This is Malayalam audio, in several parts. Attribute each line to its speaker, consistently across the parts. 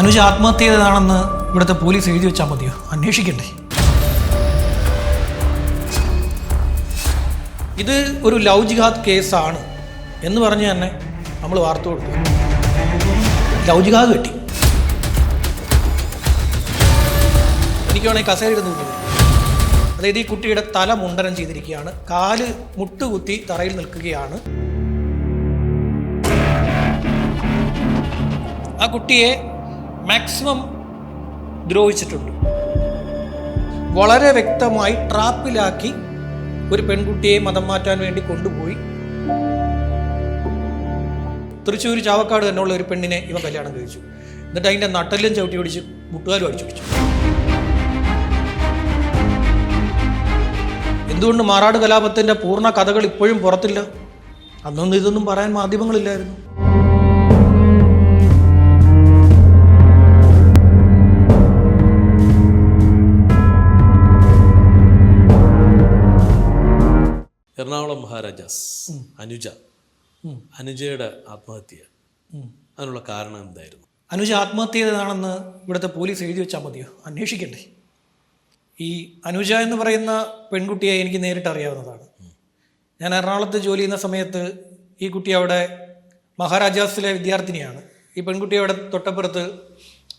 Speaker 1: അനുജ ആത്മഹത്യ ചെയ്തതാണെന്ന് ഇവിടുത്തെ പോലീസ് എഴുതി വെച്ചാൽ മതിയോ? അന്വേഷിക്കണ്ടേ? ഇത് ഒരു ലവ് ജിഹാദ് കേസാണ് എന്ന് പറഞ്ഞ് തന്നെ നമ്മൾ വാർത്ത കൊടുത്തു. ലവ് ജിഹാദ് കെട്ടി എനിക്ക് വേണമെങ്കിൽ കസേര ഇടുന്നു കൊണ്ടുപോകും അതായത് ഈ കുട്ടിയുടെ തല മുണ്ടനം ചെയ്തിരിക്കുകയാണ്. കാൽ മുട്ടുകുത്തി തറയിൽ നിൽക്കുകയാണ്. ആ കുട്ടിയെ മാക്സിമം ദ്രോഹിച്ചിട്ടുണ്ട്. വളരെ വ്യക്തമായി ട്രാപ്പിലാക്കി ഒരു പെൺകുട്ടിയെ മതം മാറ്റാൻ വേണ്ടി കൊണ്ടുപോയി. തൃശ്ശൂർ ചാവക്കാട് തന്നെയുള്ള ഒരു പെണ്ണിനെ ഇവ കല്യാണം കഴിച്ചു. എന്നിട്ട് അതിന്റെ നട്ടലും ചവിട്ടി പിടിച്ച് മുട്ടുകാലും അടിച്ചു പിടിച്ചു. എന്തുകൊണ്ട് മാറാട് കലാപത്തിന്റെ പൂർണ കഥകൾ ഇപ്പോഴും പുറത്തില്ല? അന്നൊന്നും ഇതൊന്നും പറയാൻ മാധ്യമങ്ങളില്ലായിരുന്നു.
Speaker 2: മഹാരാജാസ് അനുജ. അനുജയുടെ ആത്മഹത്യ. അതിനുള്ള കാരണം എന്തായിരുന്നു?
Speaker 1: അനുജ ആത്മഹത്യ ചെയ്തതാണെന്ന് ഇവിടുത്തെ പോലീസ് എഴുതി വെച്ചാൽ മതിയോ? അന്വേഷിക്കണ്ടേ. ഈ അനുജ എന്ന് പറയുന്ന പെൺകുട്ടിയെ എനിക്ക് നേരിട്ട് അറിയാവുന്നതാണ്. ഞാൻ എറണാകുളത്ത് ജോലി ചെയ്യുന്ന സമയത്ത് ഈ കുട്ടി അവിടെ മഹാരാജാസിലെ വിദ്യാർത്ഥിനിയാണ്. ഈ പെൺകുട്ടി അവിടെ തൊട്ടപ്പുറത്ത്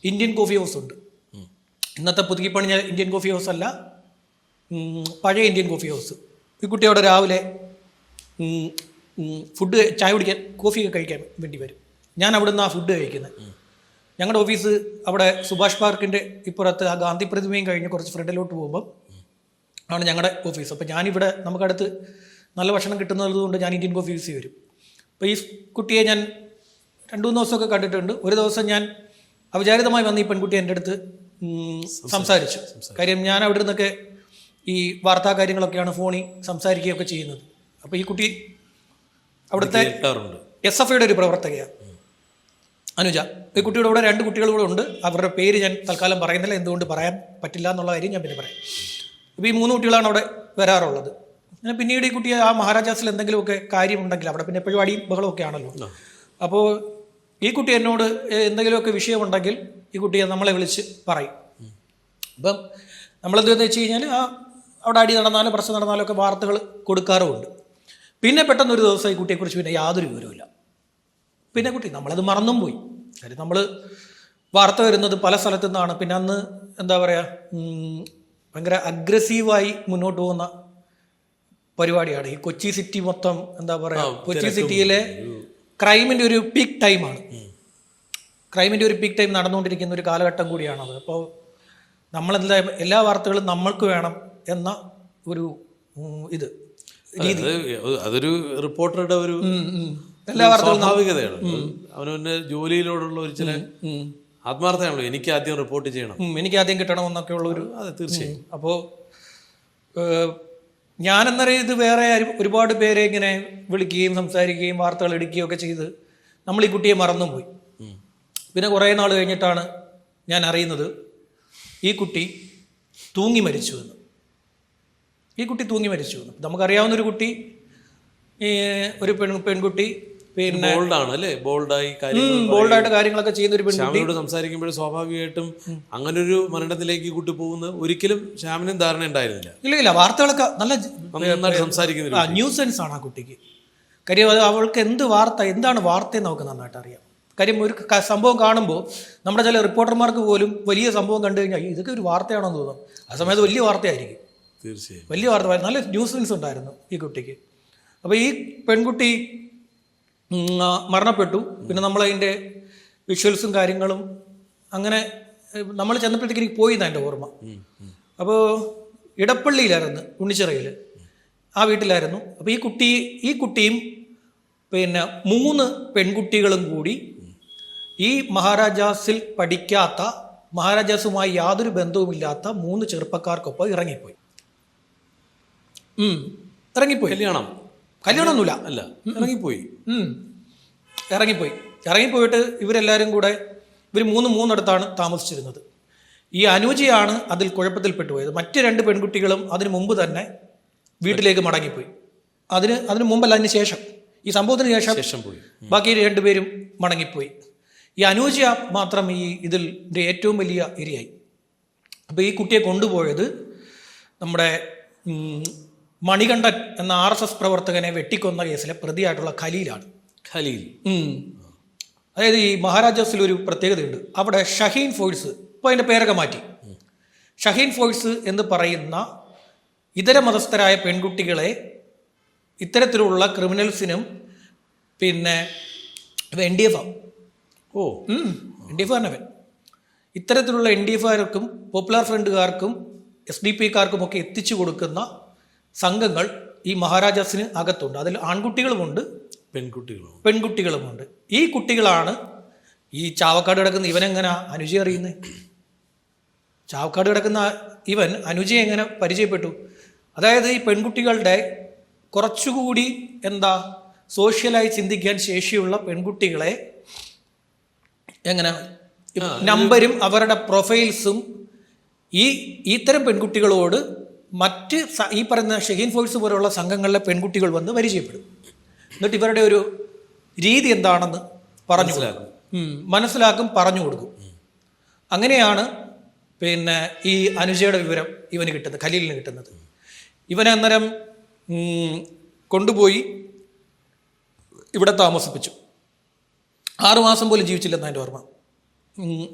Speaker 1: ഇന്ത്യൻ കോഫി ഹൗസ് ഉണ്ട്. ഇന്നത്തെ പുതുക്കി പണിഞ്ഞ ഇന്ത്യൻ കോഫി ഹൗസ് അല്ല പഴയ ഇന്ത്യൻ കോഫി ഹൗസ്. ഈ കുട്ടി അവിടെ രാവിലെ ഫുഡ് ചായ കുടിക്കാൻ കോഫി കഴിക്കാൻ വേണ്ടി വരും. ഞാൻ അവിടെ നിന്ന് ആ ഫുഡ് കഴിക്കുന്നത്. ഞങ്ങളുടെ ഓഫീസ് അവിടെ സുഭാഷ് പാർക്കിന്റെ ഇപ്പുറത്ത് ആ ഗാന്ധി പ്രതിമയും കഴിഞ്ഞ് കുറച്ച് ഫ്രണ്ടിലോട്ട് പോകുമ്പം ആണ് ഞങ്ങളുടെ ഓഫീസ് അപ്പോൾ ഞാനിവിടെ നമുക്കടുത്ത് നല്ല ഭക്ഷണം കിട്ടുന്നത് കൊണ്ട് ഞാൻ ഇന്ത്യൻ കോഫി യൂസ് വരും. അപ്പോൾ ഈ കുട്ടിയെ ഞാൻ രണ്ട് മൂന്ന് ദിവസമൊക്കെ കണ്ടിട്ടുണ്ട്. ഒരു ദിവസം ഞാൻ അവിചാരിതമായി വന്ന് ഈ പെൺകുട്ടി എന്റെ അടുത്ത് സംസാരിച്ചു. കാര്യം ഞാൻ അവിടെ നിന്നൊക്കെ ഈ വാർത്താ കാര്യങ്ങളൊക്കെയാണ് ഫോണിൽ സംസാരിക്കുകയൊക്കെ ചെയ്യുന്നത്. അപ്പോൾ ഈ കുട്ടി അവിടുത്തെ എസ് എഫ് ഐയുടെ ഒരു പ്രവർത്തകയാണ് അനുജ ഈ കുട്ടിയുടെ കൂടെ രണ്ട് കുട്ടികൾ കൂടെ ഉണ്ട്. അവരുടെ പേര് ഞാൻ തൽക്കാലം പറയുന്നില്ല. എന്തുകൊണ്ട് പറയാൻ പറ്റില്ല എന്നുള്ള കാര്യം ഞാൻ പിന്നെ പറയാം. ഇപ്പോൾ ഈ മൂന്ന് കുട്ടികളാണ് അവിടെ വരാറുള്ളത്. പിന്നെ പിന്നീട് ഈ കുട്ടിയെ ആ മഹാരാജാസിൽ എന്തെങ്കിലുമൊക്കെ കാര്യമുണ്ടെങ്കിൽ അവിടെ പിന്നെ എപ്പോഴും അടിയും ബഹളമൊക്കെ ആണല്ലോ. അപ്പോൾ ഈ കുട്ടി എന്നോട് എന്തെങ്കിലുമൊക്കെ വിഷയമുണ്ടെങ്കിൽ ഈ കുട്ടിയെ നമ്മളെ വിളിച്ച് പറയും. അപ്പം നമ്മളെന്തെന്ന് വെച്ച് കഴിഞ്ഞാൽ ആ അവിടെ അടി നടന്നാലും പ്രശ്നം നടന്നാലും ഒക്കെ വാർത്തകൾ കൊടുക്കാറുമുണ്ട്. പിന്നെ പെട്ടെന്ന് ഒരു ദിവസം ഈ കുട്ടിയെക്കുറിച്ച് പിന്നെ യാതൊരു വിവരവുമില്ല. പിന്നെ കുട്ടി നമ്മളത് മറന്നും പോയി കാര്യം നമ്മൾ വാർത്ത വരുന്നത് പല സ്ഥലത്തു നിന്നാണ് പിന്നെ അന്ന് എന്താ പറയുക ഭയങ്കര അഗ്രസീവായി മുന്നോട്ട് പോകുന്ന പരിപാടിയാണ്. ഈ കൊച്ചി സിറ്റി മൊത്തം എന്താ പറയുക കൊച്ചി സിറ്റിയിലെ ക്രൈമിന്റെ ഒരു പീക്ക് ടൈമാണ് ക്രൈമിന്റെ ഒരു പീക്ക് ടൈം നടന്നുകൊണ്ടിരിക്കുന്ന ഒരു കാലഘട്ടം കൂടിയാണത് അപ്പോൾ നമ്മളെന്താ എല്ലാ വാർത്തകളും നമ്മൾക്ക് വേണം എന്ന ഒരു ഇത്.
Speaker 2: അതൊരു റിപ്പോർട്ടറുടെ ഒരു.
Speaker 1: എല്ലാ വാർത്തകളും
Speaker 2: സ്വാഭാവികതയാണ്. അവനവന്റെ ജോലിയിലോടുള്ള ഒരു ചില ആത്മാർത്ഥമാണല്ലോ എനിക്ക് ആദ്യം റിപ്പോർട്ട് ചെയ്യണം.
Speaker 1: എനിക്ക് ആദ്യം കിട്ടണം എന്നൊക്കെ ഉള്ള ഒരു
Speaker 2: അതെ തീർച്ചയായും.
Speaker 1: അപ്പോൾ ഞാനെന്നറിയ ഇത് വേറെ ഒരുപാട് പേരെ ഇങ്ങനെ വിളിക്കുകയും സംസാരിക്കുകയും വാർത്തകൾ എടുക്കുകയും ഒക്കെ ചെയ്ത് നമ്മൾ ഈ കുട്ടിയെ മറന്നും പോയി പിന്നെ കുറേ നാൾ കഴിഞ്ഞിട്ടാണ് ഞാൻ അറിയുന്നത് ഈ കുട്ടി തൂങ്ങി മരിച്ചു എന്ന്. ഈ കുട്ടി തൂങ്ങി മരിച്ചു. നമുക്കറിയാവുന്ന ഒരു കുട്ടി ഈ ഒരു പെൺ പെൺകുട്ടി പിന്നെ
Speaker 2: ബോൾഡാണ് അല്ലേ? ബോൾഡായി
Speaker 1: ബോൾഡായിട്ട് കാര്യങ്ങളൊക്കെ ചെയ്യുന്ന ഒരു പെൺകുട്ടി.
Speaker 2: ശ്യാമിനോട് സംസാരിക്കുമ്പോൾ സ്വാഭാവികമായിട്ടും ഒരു മരണത്തിലേക്ക് കൂട്ടി പോകുന്ന ഒരിക്കലും ശ്യാമിനും ധാരണ ഉണ്ടായിരുന്നില്ല.
Speaker 1: ഇല്ല ഇല്ല വാർത്തകളൊക്കെ നല്ല
Speaker 2: നന്നായിട്ട് സംസാരിക്കുന്ന ഒരു
Speaker 1: ന്യൂസ് സെൻസ് ആണ് ആ കുട്ടിക്ക്. കാര്യം അത് അവൾക്ക് എന്ത് വാർത്ത എന്താണ് വാർത്തയെന്ന് നമുക്ക് നന്നായിട്ട് അറിയാം. കാര്യം ഒരു സംഭവം കാണുമ്പോൾ നമ്മുടെ ചില റിപ്പോർട്ടർമാർക്ക് പോലും വലിയ സംഭവം കണ്ടു കഴിഞ്ഞാൽ ഇതൊക്കെ ഒരു വാർത്തയാണോ എന്ന് തോന്നും ആ സമയത്ത് വലിയ വാർത്തയായിരിക്കും.
Speaker 2: തീർച്ചയായും.
Speaker 1: വലിയ വാർത്ത നല്ല ന്യൂസ് സെൻസ് ഉണ്ടായിരുന്നു ഈ കുട്ടിക്ക്. അപ്പോൾ ഈ പെൺകുട്ടി മരണപ്പെട്ടു. പിന്നെ നമ്മളതിന്റെ വിഷ്വൽസും കാര്യങ്ങളും അങ്ങനെ നമ്മൾ ചെന്നപ്പോഴത്തേക്ക് എനിക്ക് പോയി എന്റെ ഓർമ്മ. അപ്പോൾ ഇടപ്പള്ളിയിലായിരുന്നു ഉണ്ണിച്ചിറയിൽ ആ വീട്ടിലായിരുന്നു. അപ്പോൾ ഈ കുട്ടി ഈ കുട്ടിയും പിന്നെ മൂന്ന് പെൺകുട്ടികളും കൂടി ഈ മഹാരാജാസിൽ പഠിക്കാത്ത മഹാരാജാസുമായി യാതൊരു ബന്ധവുമില്ലാത്ത മൂന്ന് ചെറുപ്പക്കാർക്കൊപ്പം ഇറങ്ങിപ്പോയി. ഇറങ്ങിപ്പോയി.
Speaker 2: കല്യാണം.
Speaker 1: കല്യാണമൊന്നുമില്ല.
Speaker 2: അല്ല ഇറങ്ങിപ്പോയി.
Speaker 1: ഇറങ്ങിപ്പോയി. ഇറങ്ങിപ്പോയിട്ട് ഇവരെല്ലാവരും കൂടെ ഇവർ മൂന്ന് മൂന്നിടത്താണ് താമസിച്ചിരുന്നത്. ഈ അനുജയാണ് അതിൽ കുഴപ്പത്തിൽപ്പെട്ടു പോയത്. മറ്റ് രണ്ട് പെൺകുട്ടികളും അതിനു മുമ്പ് തന്നെ വീട്ടിലേക്ക് മടങ്ങിപ്പോയി. അതിന് അതിനു മുമ്പല്ല അതിന് ശേഷം. ഈ സംഭവത്തിന് ശേഷം
Speaker 2: ശേഷം പോയി.
Speaker 1: ബാക്കി രണ്ടുപേരും മടങ്ങിപ്പോയി. ഈ അനൂജ മാത്രം ഈ ഇതിൽ ഏറ്റവും വലിയ ഇരയായി. അപ്പോൾ ഈ കുട്ടിയെ കൊണ്ടുപോയത് നമ്മുടെ മണികണ്ഠൻ എന്ന ആർ എസ് എസ് പ്രവർത്തകനെ വെട്ടിക്കൊന്ന കേസിലെ പ്രതിയായിട്ടുള്ള ഖലീലാണ്.
Speaker 2: ഖലീൽ.
Speaker 1: അതായത് ഈ മഹാരാജാസിൽ ഒരു പ്രത്യേകതയുണ്ട്. അവിടെ ഷഹീൻ ഫോഴ്സ് ഇപ്പോൾ അതിന്റെ പേരൊക്കെ മാറ്റി. ഷഹീൻ ഫോഴ്സ് എന്ന് പറയുന്ന ഇതര മതസ്ഥരായ പെൺകുട്ടികളെ ഇത്തരത്തിലുള്ള ക്രിമിനൽസിനും പിന്നെ എൻ ഡി എഫ്
Speaker 2: ഓ.
Speaker 1: എൻ ഡി എഫ് അവൻ. ഇത്തരത്തിലുള്ള എൻ ഡി എഫുകാർക്കും പോപ്പുലർ ഫ്രണ്ടുകാർക്കും എസ് ഡി പിക്കാർക്കും ഒക്കെ എത്തിച്ചു കൊടുക്കുന്ന സംഘങ്ങൾ ഈ മഹാരാജാസിന് അകത്തുണ്ട്. അതിൽ ആൺകുട്ടികളുമുണ്ട്
Speaker 2: പെൺകുട്ടികളും
Speaker 1: പെൺകുട്ടികളുമുണ്ട്. ഈ കുട്ടികളാണ് ഈ ചാവക്കാട് കിടക്കുന്ന ഇവനെങ്ങനെ അനുജി അറിയുന്നത് ചാവക്കാട് കിടക്കുന്ന ഇവൻ അനുജയെ എങ്ങനെ പരിചയപ്പെട്ടു? അതായത് ഈ പെൺകുട്ടികളുടെ കുറച്ചുകൂടി എന്താ സോഷ്യലായി ചിന്തിക്കാൻ ശേഷിയുള്ള പെൺകുട്ടികളെ എങ്ങനെ നമ്പരും അവരുടെ പ്രൊഫൈൽസും ഈ ഇത്തരം പെൺകുട്ടികളോട് മറ്റ് ഈ പറയുന്ന ഷഹീൻ ഫോഴ്സ് പോലുള്ള സംഘങ്ങളിലെ പെൺകുട്ടികൾ വന്ന് പരിചയപ്പെടും. എന്നിട്ട് ഇവരുടെ ഒരു രീതി എന്താണെന്ന് പറഞ്ഞു കൊടുക്കും. മനസ്സിലാക്കും. പറഞ്ഞു കൊടുക്കും. അങ്ങനെയാണ് പിന്നെ ഈ അനുജയുടെ വിവരം ഇവന് കിട്ടുന്നത് ഖലീലിന് കിട്ടുന്നത്. ഇവനെ അന്നേരം കൊണ്ടുപോയി ഇവിടെ താമസിപ്പിച്ചു. ആറുമാസം പോലും ജീവിച്ചില്ലെന്ന് എന്റെ ഓർമ്മ.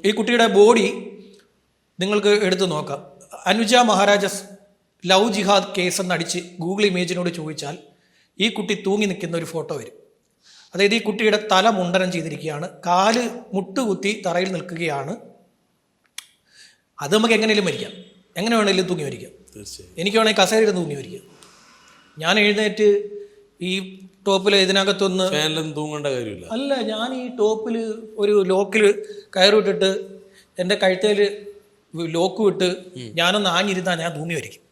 Speaker 1: ഈ കുട്ടിയുടെ ബോഡി നിങ്ങൾക്ക് എടുത്തു നോക്കാം. അനുജ മഹാരാജസ് ലവ് ജിഹാദ് കേസ് എന്നടിച്ച് ഗൂഗിൾ ഇമേജിനോട് ചോദിച്ചാൽ ഈ കുട്ടി തൂങ്ങി നിൽക്കുന്ന ഒരു ഫോട്ടോ വരും. അതായത് ഈ കുട്ടിയുടെ തല മുണ്ടനം ചെയ്തിരിക്കുകയാണ്. കാൽ മുട്ടുകുത്തി തറയിൽ നിൽക്കുകയാണ്. അത് നമുക്ക് എങ്ങനെയും മരിക്കാം. എങ്ങനെ വേണമെങ്കിലും തൂങ്ങി മരിക്കാം.
Speaker 2: തീർച്ചയായും.
Speaker 1: എനിക്ക് വേണമെങ്കിൽ കസേരയിൽ തൂങ്ങി മരിക്കാം. ഞാൻ എഴുന്നേറ്റ് ഈ ടോപ്പിൽ ഇതിനകത്തൊന്ന്
Speaker 2: തൂങ്ങേണ്ട കാര്യമില്ല.
Speaker 1: അല്ല ഞാൻ ഈ ടോപ്പിൽ ഒരു ലോക്കിൽ കയറിട്ടിട്ട് എന്റെ കഴുത്തേൽ ലോക്ക് വിട്ട് ഞാനൊന്ന് ആഞ്ഞിരുന്നാൽ ഞാൻ തൂങ്ങി വരിക്കും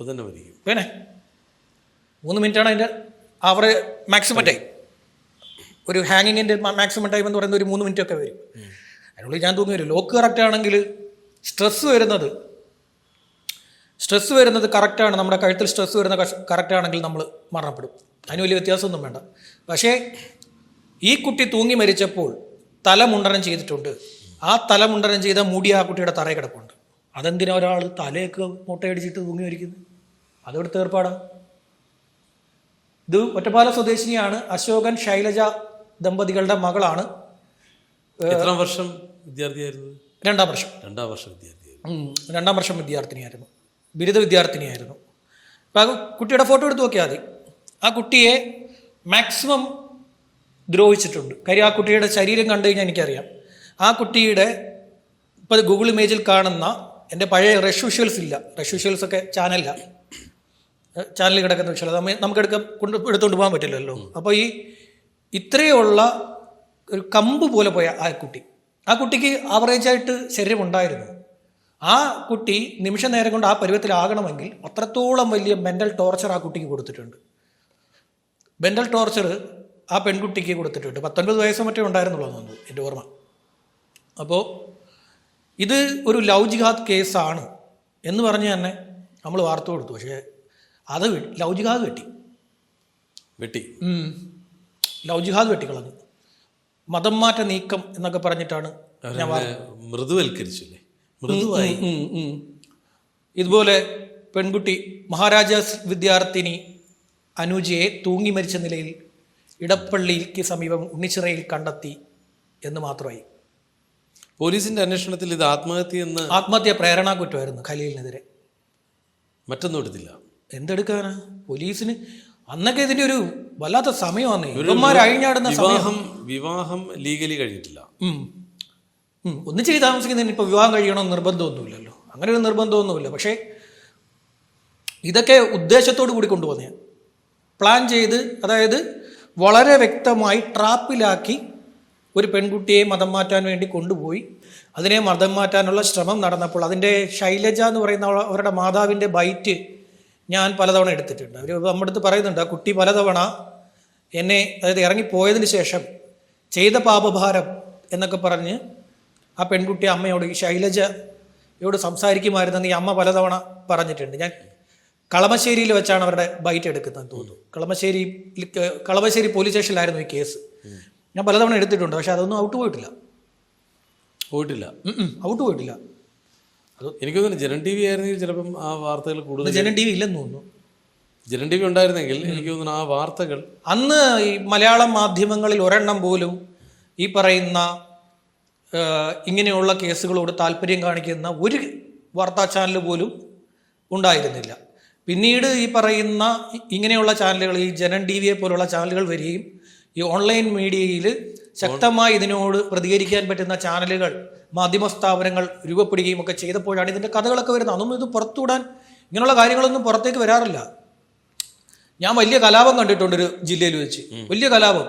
Speaker 2: അപ്പൊ തന്നെ മരിക്കും.
Speaker 1: പിന്നെ മൂന്ന് മിനിറ്റാണ് അതിന്റെ അവർ മാക്സിമം ടൈം ഒരു ഹാങ്ങിങ്ങിന്റെ മാക്സിമം ടൈം എന്ന് പറയുന്നത് ഒരു മൂന്ന് മിനിറ്റ് ഒക്കെ വരും. അതിനുള്ളിൽ ഞാൻ തോന്നി വരും ലോക്ക് കറക്റ്റ് ആണെങ്കിൽ സ്ട്രെസ്സ് വരുന്നത് സ്ട്രെസ്സ് വരുന്നത് കറക്റ്റാണ് നമ്മുടെ കഴുത്തിൽ സ്ട്രെസ്സ് വരുന്ന കറക്റ്റ് ആണെങ്കിൽ നമ്മൾ മരണപ്പെടും. അതിന് വലിയ വ്യത്യാസമൊന്നും വേണ്ട. പക്ഷേ ഈ കുട്ടി തൂങ്ങി മരിച്ചപ്പോൾ തലമുണ്ടനം ചെയ്തിട്ടുണ്ട്. ആ തലമുണ്ടനം ചെയ്ത മുടി ആ കുട്ടിയുടെ തറയിൽ കിടപ്പുണ്ട്. അതെന്തിനാ ഒരാൾ തലയൊക്കെ മുട്ടയടിച്ചിട്ട് തൂങ്ങി മരിക്കുന്നത് അതെവിടുത്തെ തീർപ്പാടാണ് ഇത് ഒറ്റപ്പാല സ്വദേശിനിയാണ് അശോകൻ ശൈലജ ദമ്പതികളുടെ മകളാണ്.
Speaker 2: എത്ര വർഷം വിദ്യാർത്ഥിയായിരുന്നു?
Speaker 1: രണ്ടാം വർഷം.
Speaker 2: രണ്ടാം വർഷം വിദ്യാർത്ഥിയായിരുന്നു.
Speaker 1: രണ്ടാം വർഷം വിദ്യാർത്ഥിനിയായിരുന്നു. ബിരുദ വിദ്യാർത്ഥിനിയായിരുന്നു. അപ്പം കുട്ടിയുടെ ഫോട്ടോ എടുത്ത് നോക്കിയാൽ മതി. ആ കുട്ടിയെ മാക്സിമം ദ്രോഹിച്ചിട്ടുണ്ട്. കാര്യം ആ കുട്ടിയുടെ ശരീരം കണ്ടു കഴിഞ്ഞാൽ എനിക്കറിയാം. ആ കുട്ടിയുടെ ഇപ്പോൾ ഗൂഗിൾ ഇമേജിൽ കാണുന്ന എന്റെ പഴയ റഷ് വിഷ്വൽസ് ഇല്ല. റഷ് വിഷ്വൽസ് ഒക്കെ ചാനലില്ല ചാനലിൽ കിടക്കുന്ന വിഷയം. നമ്മൾ നമുക്ക് എടുക്കാൻ കൊണ്ട് എടുത്തുകൊണ്ട് പോകാൻ പറ്റില്ലല്ലോ. അപ്പോൾ ഈ ഇത്രയുള്ള ഒരു കമ്പ് പോലെ പോയ ആ കുട്ടി. ആ കുട്ടിക്ക് ആവറേജായിട്ട് ശരീരമുണ്ടായിരുന്നു. ആ കുട്ടി നിമിഷ നേരം കൊണ്ട് ആ പരുവത്തിലാകണമെങ്കിൽ അത്രത്തോളം വലിയ മെന്റൽ ടോർച്ചർ ആ കുട്ടിക്ക് കൊടുത്തിട്ടുണ്ട്. മെന്റൽ ടോർച്ചർ ആ പെൺകുട്ടിക്ക് കൊടുത്തിട്ടുണ്ട്. പത്തൊൻപത് വയസ്സ് മറ്റേ ഉണ്ടായിരുന്നുള്ളൂ തോന്നുന്നു എന്റെ ഓർമ്മ. അപ്പോൾ ഇത് ഒരു ലവ് ജിഹാദ് കേസാണ് എന്ന് പറഞ്ഞ് തന്നെ നമ്മൾ വാർത്ത കൊടുത്തു. പക്ഷേ അത് ലവ് ജിഹാദ് വെട്ടി
Speaker 2: വെട്ടി.
Speaker 1: ലവ് ജിഹാദ് വെട്ടിക്കളഞ്ഞു മതം മാറ്റ നീക്കം എന്നൊക്കെ പറഞ്ഞിട്ടാണ്
Speaker 2: അവരെ മൃദുവായി.
Speaker 1: ഇതുപോലെ പെൺകുട്ടി മഹാരാജാസ് വിദ്യാർത്ഥിനി അനുജയെ തൂങ്ങി മരിച്ച നിലയിൽ ഇടപ്പള്ളിക്ക് സമീപം ഉണ്ണിച്ചിറയിൽ കണ്ടെത്തി എന്ന് മാത്രമായി.
Speaker 2: പോലീസിന്റെ അന്വേഷണത്തിൽ ഇത് ആത്മഹത്യ എന്ന്
Speaker 1: ആത്മഹത്യ പ്രേരണാ കുറ്റമായിരുന്നു ഖലീലിനെതിരെ.
Speaker 2: മറ്റൊന്നും എടുത്തില്ല.
Speaker 1: എന്തെടുക്കാനാ? പോലീസിന്? അന്നൊക്കെ ഇതിന്റെ ഒരു വല്ലാത്ത സമയമാണ് ഇവന്മാർ അഴിഞ്ഞാടുന്ന
Speaker 2: വിവാഹം വിവാഹം ലീഗലി കഴിഞ്ഞിട്ടില്ല.
Speaker 1: ഒന്നിച്ചിരി താമസിക്കുന്നതിന് ഇപ്പോൾ വിവാഹം കഴിയണമെന്ന് നിർബന്ധമൊന്നുമില്ലല്ലോ. അങ്ങനെ ഒരു നിർബന്ധമൊന്നുമില്ല. പക്ഷേ ഇതൊക്കെ ഉദ്ദേശത്തോടു കൂടി കൊണ്ടുവന്നെ. പ്ലാൻ ചെയ്ത് അതായത് വളരെ വ്യക്തമായി ട്രാപ്പിലാക്കി ഒരു പെൺകുട്ടിയെ മതം മാറ്റാൻ വേണ്ടി കൊണ്ടുപോയി. അതിനെ മതം മാറ്റാനുള്ള ശ്രമം നടന്നപ്പോൾ അതിന്റെ ശൈലജ എന്ന് പറയുന്ന അവ- അവരുടെ മാതാവിന്റെ ബൈറ്റ് ഞാൻ പലതവണ എടുത്തിട്ടുണ്ട്. അവർ നമ്മുടെ അടുത്ത് പറയുന്നുണ്ട് ആ കുട്ടി പലതവണ എന്നെ അതായത് ഇറങ്ങിപ്പോയതിന് ശേഷം ചെയ്ത പാപഭാരം എന്നൊക്കെ പറഞ്ഞ് ആ പെൺകുട്ടി അമ്മയോട് ഈ ശൈലജയോട് സംസാരിക്കുമായിരുന്നെന്ന് ഈ അമ്മ പലതവണ പറഞ്ഞിട്ടുണ്ട്. ഞാൻ കളമശ്ശേരിയിൽ വെച്ചാണ് അവരുടെ ബൈറ്റ് എടുക്കുന്നത് തോന്നുന്നു. കളമശ്ശേരി കളമശ്ശേരി പോലീസ് സ്റ്റേഷനിലായിരുന്നു ഈ കേസ്. ഞാൻ പലതവണ എടുത്തിട്ടുണ്ട് പക്ഷെ അതൊന്നും ഔട്ട് പോയിട്ടില്ല.
Speaker 2: പോയിട്ടില്ല.
Speaker 1: ഔട്ട് പോയിട്ടില്ല.
Speaker 2: എനിക്ക് തോന്നുന്നു ജനൻ ടി വി ആയിരുന്നെങ്കിൽ ചിലപ്പം ആ വാർത്തകൾ കൂടുതൽ
Speaker 1: ജനം ടി വി ഇല്ലെന്ന് തോന്നുന്നു.
Speaker 2: ജനം ടി വി ഉണ്ടായിരുന്നെങ്കിൽ എനിക്ക് തോന്നുന്നു ആ വാർത്തകൾ
Speaker 1: അന്ന് ഈ മലയാളം മാധ്യമങ്ങളിൽ ഒരെണ്ണം പോലും ഈ പറയുന്ന ഇങ്ങനെയുള്ള കേസുകളോട് താല്പര്യം കാണിക്കുന്ന ഒരു വാർത്താ ചാനൽ പോലും ഉണ്ടായിരുന്നില്ല. പിന്നീട് ഈ പറയുന്ന ഇങ്ങനെയുള്ള ചാനലുകൾ ഈ ജനൻ ടി വിയെ പോലുള്ള ചാനലുകൾ വരികയും ഈ ഓൺലൈൻ മീഡിയയിൽ ശക്തമായി ഇതിനോട് പ്രതികരിക്കാൻ പറ്റുന്ന ചാനലുകൾ മാധ്യമ സ്ഥാപനങ്ങൾ രൂപപ്പെടുകയും ഒക്കെ ചെയ്തപ്പോഴാണ് ഇതിന്റെ കഥകളൊക്കെ വരുന്നത്. അതൊന്നും ഇത് പുറത്തുവിടാൻ ഇങ്ങനെയുള്ള കാര്യങ്ങളൊന്നും പുറത്തേക്ക് വരാറില്ല. ഞാൻ വലിയ കലാപം കണ്ടിട്ടുണ്ട് ഒരു ജില്ലയിൽ വെച്ച്. വലിയ കലാപം.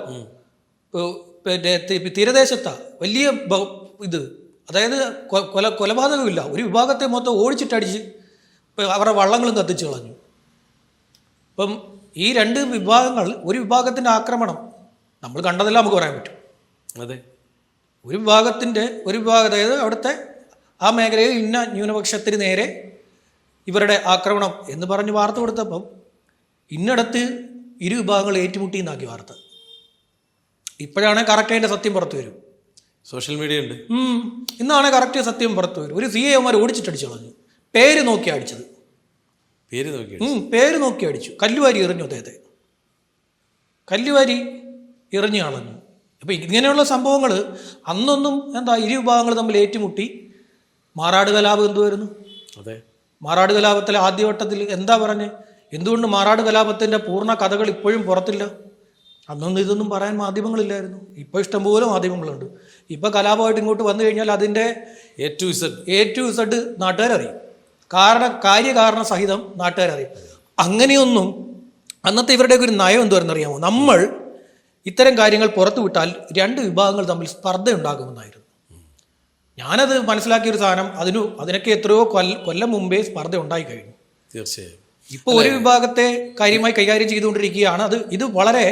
Speaker 1: പിന്നെ തീരദേശത്താ. വലിയ ഇത്. അതായത് കൊല കൊലപാതകമില്ല. ഒരു വിഭാഗത്തെ മൊത്തം ഓടിച്ചിട്ടടിച്ച് അവരുടെ വള്ളങ്ങളും കത്തിച്ചു കളഞ്ഞു. ഇപ്പം ഈ രണ്ട് വിഭാഗങ്ങൾ ഒരു വിഭാഗത്തിന്റെ ആക്രമണം നമ്മൾ കണ്ടതെല്ലാം നമുക്ക് പറയാൻ പറ്റും.
Speaker 2: അതെ.
Speaker 1: ഒരു വിഭാഗത്തിന്റെ ഒരു വിഭാഗം അതായത് അവിടുത്തെ ആ മേഖലയിൽ ഇന്ന ന്യൂനപക്ഷത്തിന് നേരെ ഇവരുടെ ആക്രമണം എന്ന് പറഞ്ഞ് വാർത്ത കൊടുത്തപ്പം ഇന്നിടത്ത് ഇരു വിഭാഗങ്ങൾ ഏറ്റുമുട്ടി എന്നാക്കി വാർത്ത. ഇപ്പോഴാണ് കറക്റ്റ് അതിന്റെ സത്യം പുറത്തു വരും.
Speaker 2: സോഷ്യൽ മീഡിയ ഉണ്ട്.
Speaker 1: ഇന്നാണ് കറക്റ്റ് സത്യം പുറത്തു വരും. ഒരു സി എമാർ ഓടിച്ചിട്ടടിച്ചു കളഞ്ഞു. പേര് നോക്കി അടിച്ചത്.
Speaker 2: പേര് നോക്കി
Speaker 1: പേര് നോക്കി അടിച്ചു. കല്ലുവാരി എറിഞ്ഞു അദ്ദേഹത്തെ. കല്ലുവാരി എറിഞ്ഞു കളഞ്ഞു. അപ്പം ഇങ്ങനെയുള്ള സംഭവങ്ങൾ അന്നൊന്നും എന്താ ഇരു വിഭാഗങ്ങൾ തമ്മിൽ ഏറ്റുമുട്ടി. മാറാട് കലാപം എന്തുവായിരുന്നു?
Speaker 2: അതെ.
Speaker 1: മാറാട് കലാപത്തിലെ ആദ്യവട്ടത്തിൽ എന്താ പറഞ്ഞേ? എന്തുകൊണ്ട് മാറാട് കലാപത്തിന്റെ പൂർണ കഥകൾ ഇപ്പോഴും പുറത്തില്ല? അന്നൊന്നും ഇതൊന്നും പറയാൻ മാധ്യമങ്ങളില്ലായിരുന്നു. ഇപ്പോൾ ഇഷ്ടംപോലെ മാധ്യമങ്ങളുണ്ട്. ഇപ്പോൾ കലാപമായിട്ട് ഇങ്ങോട്ട് വന്നു കഴിഞ്ഞാൽ അതിന്റെ
Speaker 2: A to Z
Speaker 1: A to Z നാട്ടുകാരറിയും. കാരണ കാര്യകാരണ സഹിതം നാട്ടുകാരറിയും. അങ്ങനെയൊന്നും അന്നത്തെ ഇവരുടെയൊക്കെ ഒരു നയം എന്തുവരെന്നറിയാമോ നമ്മൾ ഇത്തരം കാര്യങ്ങൾ പുറത്തുവിട്ടാൽ രണ്ട് വിഭാഗങ്ങൾ തമ്മിൽ സ്പർദ്ധ ഉണ്ടാകുമെന്നായിരുന്നു ഞാനത് മനസ്സിലാക്കിയ ഒരു സാധനം അതിനു അതിനൊക്കെ എത്രയോ കൊല്ല കൊല്ലം മുമ്പേ സ്പർദ്ധ ഉണ്ടായി കഴിഞ്ഞു.
Speaker 2: തീർച്ചയായും.
Speaker 1: ഇപ്പോൾ ഒരു വിഭാഗത്തെ കാര്യമായി കൈകാര്യം ചെയ്തുകൊണ്ടിരിക്കുകയാണ്. അത് ഇത് വളരെ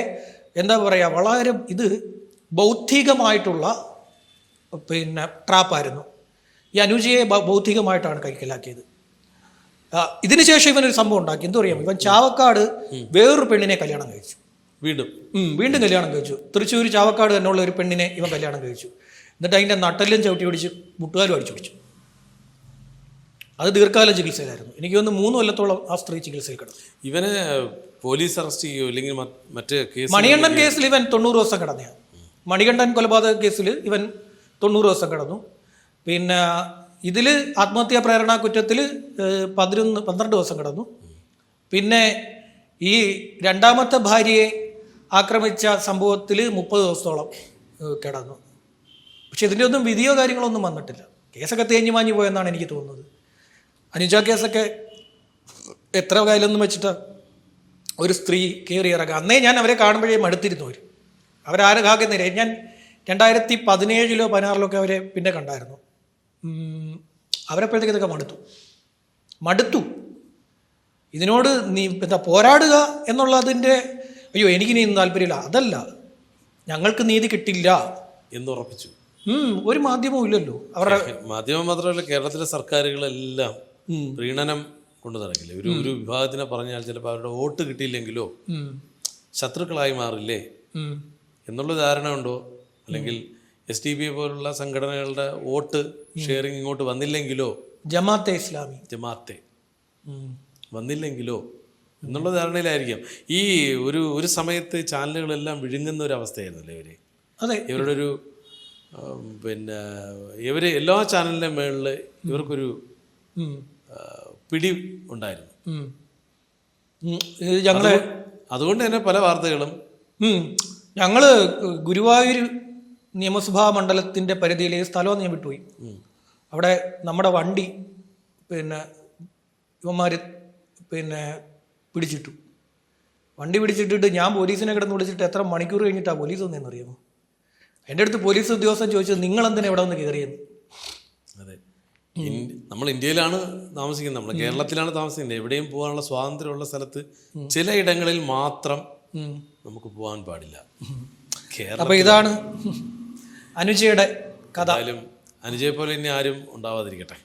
Speaker 1: എന്താ പറയുക വളരെ ഇത് ബൗദ്ധികമായിട്ടുള്ള പിന്നെ ട്രാപ്പായിരുന്നു. ഈ അനുജയെ ബൗദ്ധികമായിട്ടാണ് കൈക്കലാക്കിയത്. ഇതിനുശേഷം ഇവനൊരു സംഭവം ഉണ്ടാക്കി. എന്തു പറയാം? ഇവൻ ചാവക്കാട് വേറൊരു പെണ്ണിനെ കല്യാണം കഴിച്ചു.
Speaker 2: വീണ്ടും.
Speaker 1: വീണ്ടും കല്യാണം കഴിച്ചു. തൃശ്ശൂർ ചാവക്കാട് തന്നെയുള്ള ഒരു പെണ്ണിനെ ഇവൻ കല്യാണം കഴിച്ചു. എന്നിട്ട് അതിന്റെ നട്ടലും ചവിട്ടി പിടിച്ച് മുട്ടുകാലും അടിച്ചു പിടിച്ചു. അത് ദീർഘകാല ചികിത്സയിലായിരുന്നു. എനിക്ക് തോന്നുന്നു മൂന്ന് കൊല്ലത്തോളം ആ സ്ത്രീ ചികിത്സയിൽ കിടന്നു.
Speaker 2: ഇവനെ പോലീസ് അറസ്റ്റ് ചെയ്യോ അല്ലെങ്കിൽ മറ്റേ കേസ്
Speaker 1: മണികണ്ഠൻ കേസിൽ ഇവൻ തൊണ്ണൂറ് ദിവസം കിടന്നതാണ് മണികണ്ഠൻ കൊലപാതക കേസിൽ ഇവൻ തൊണ്ണൂറ് ദിവസം കിടന്നു. പിന്നെ ഇതിൽ ആത്മഹത്യാ പ്രേരണ കുറ്റത്തിൽ പതിനൊന്ന് പന്ത്രണ്ട് ദിവസം കിടന്നു. പിന്നെ ഈ രണ്ടാമത്തെ ഭാര്യയെ ആക്രമിച്ച സംഭവത്തിൽ മുപ്പത് ദിവസത്തോളം കിടന്നു. പക്ഷെ ഇതിന്റെ ഒന്നും വിധിയോ കാര്യങ്ങളോ ഒന്നും വന്നിട്ടില്ല. കേസൊക്കെ തേഞ്ഞു മാഞ്ഞു പോയെന്നാണ് എനിക്ക് തോന്നുന്നത്. അനുജ കേസൊക്കെ എത്ര കയ്യിലൊന്നും വെച്ചിട്ട്? ഒരു സ്ത്രീ കയറി ഇറങ്ങുക. അന്നേ ഞാൻ അവരെ കാണുമ്പോഴേ മടുത്തിരുന്നു അവർ അവരാരും കാക്കുന്നില്ല ഞാൻ രണ്ടായിരത്തി പതിനേഴിലോ പതിനാറിലോ ഒക്കെ അവരെ പിന്നെ കണ്ടായിരുന്നു. അവരെപ്പോഴത്തേക്ക് ഇതൊക്കെ മടുത്തു. മടുത്തു. ഇതിനോട് നീ എന്താ പോരാടുക എന്നുള്ളതിന്റെ അയ്യോ എനിക്ക് നീ താല്പര്യമില്ല. അതല്ല ഞങ്ങൾക്ക് നീതി കിട്ടില്ല.
Speaker 2: എന്ന് ഉറപ്പിച്ചു
Speaker 1: ഒരു മാധ്യമവും ഇല്ലല്ലോ. അവരുടെ
Speaker 2: മാധ്യമം മാത്രമല്ല കേരളത്തിലെ സർക്കാരുകളെല്ലാം പ്രീണനം കൊണ്ടു നടക്കില്ല? ഒരു ഒരു വിഭാഗത്തിനെ പറഞ്ഞാൽ ചിലപ്പോൾ അവരുടെ വോട്ട് കിട്ടിയില്ലെങ്കിലോ ശത്രുക്കളായി മാറില്ലേ? എന്നുള്ള ധാരണ ഉണ്ടോ? അല്ലെങ്കിൽ എസ് ടി ബി പോലുള്ള സംഘടനകളുടെ വോട്ട് ഷെയറിങ് ഇങ്ങോട്ട് വന്നില്ലെങ്കിലോ?
Speaker 1: ജമാഅത്തെ ഇസ്ലാമി.
Speaker 2: ജമാഅത്തെ. വന്നില്ലെങ്കിലോ? എന്നുള്ള ധാരണയിലായിരിക്കും. ഈ ഒരു ഒരു സമയത്ത് ചാനലുകളെല്ലാം വിഴുങ്ങുന്ന ഒരു അവസ്ഥയായിരുന്നല്ലേ ഇവർ?
Speaker 1: അതെ.
Speaker 2: ഇവരുടെ ഒരു പിന്നെ ഇവർ എല്ലാ ചാനലിന്റെ മേളിൽ ഇവർക്കൊരു പിടി ഉണ്ടായിരുന്നു.
Speaker 1: ഞങ്ങൾ
Speaker 2: അതുകൊണ്ട് തന്നെ പല വാർത്തകളും
Speaker 1: ഞങ്ങൾ ഞങ്ങൾ ഗുരുവായൂർ നിയമസഭാ മണ്ഡലത്തിന്റെ പരിധിയിലെ സ്ഥലം ഞാൻ വിട്ടുപോയി. അവിടെ നമ്മുടെ വണ്ടി പിന്നെ ഇവന്മാർ പിന്നെ പിടിച്ചിട്ടു. വണ്ടി പിടിച്ചിട്ടിട്ട് ഞാൻ പോലീസിനെ കിടന്ന് വിളിച്ചിട്ട് എത്ര മണിക്കൂർ കഴിഞ്ഞിട്ടാണ് പോലീസ് വന്നതെന്ന് അറിയാമോ എന്റെ അടുത്ത് പോലീസ് ഉദ്യോഗസ്ഥൻ ചോദിച്ചത് നിങ്ങൾ എന്തിനാ ഇവിടെ വന്ന് കയറിയെന്ന്?
Speaker 2: അതെ. നമ്മൾ ഇന്ത്യയിലാണ് താമസിക്കുന്നത്. നമ്മൾ കേരളത്തിലാണ് താമസിക്കുന്നത്. എവിടെയും പോകാനുള്ള സ്വാതന്ത്ര്യമുള്ള സ്ഥലത്ത് ചില ഇടങ്ങളിൽ മാത്രം നമുക്ക് പോകാൻ പാടില്ല.
Speaker 1: അപ്പൊ ഇതാണ് അനുജയുടെ കഥ.
Speaker 2: അനുജയെ പോലെ ഇനി ആരും ഉണ്ടാവാതിരിക്കട്ടെ.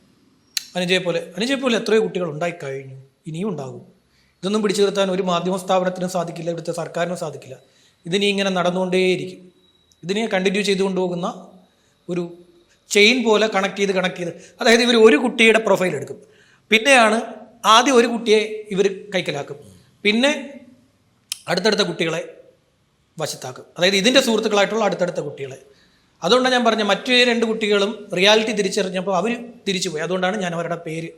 Speaker 1: അനുജയെ പോലെ അനുജയെ പോലെ എത്രയോ കുട്ടികൾ ഉണ്ടായി കഴിഞ്ഞു ഇനിയും ഉണ്ടാകും. ഇതൊന്നും പിടിച്ചു നിർത്താൻ ഒരു മാധ്യമ സ്ഥാപനത്തിനും സാധിക്കില്ല ഇവിടുത്തെ സർക്കാരിനും സാധിക്കില്ല. ഇതിനി ഇങ്ങനെ നടന്നുകൊണ്ടേയിരിക്കും. ഇതിനെ കണ്ടിന്യൂ ചെയ്തുകൊണ്ട് പോകുന്ന ഒരു ചെയിൻ പോലെ കണക്ട് ചെയ്ത് കണക്ട് ചെയ്ത്. അതായത് ഇവർ ഒരു കുട്ടിയുടെ പ്രൊഫൈൽ എടുക്കും. പിന്നെയാണ് ആദ്യം ഒരു കുട്ടിയെ ഇവർ കൈക്കലാക്കും. പിന്നെ അടുത്തടുത്ത കുട്ടികളെ വശത്താക്കും. അതായത് ഇതിന്റെ സുഹൃത്തുക്കളായിട്ടുള്ള അടുത്തടുത്ത കുട്ടികളെ. അതുകൊണ്ടാണ് ഞാൻ പറഞ്ഞ മറ്റു രണ്ട് കുട്ടികളും റിയാലിറ്റി തിരിച്ചറിഞ്ഞപ്പോൾ അവർ തിരിച്ചുപോയി. അതുകൊണ്ടാണ് ഞാൻ അവരുടെ പേര്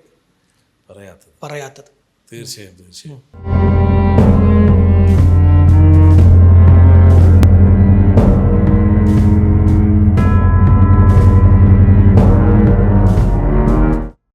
Speaker 2: പറയാത്തത്.
Speaker 1: പറയാത്തത്.
Speaker 2: തീർച്ചയായും തീർച്ചയായും.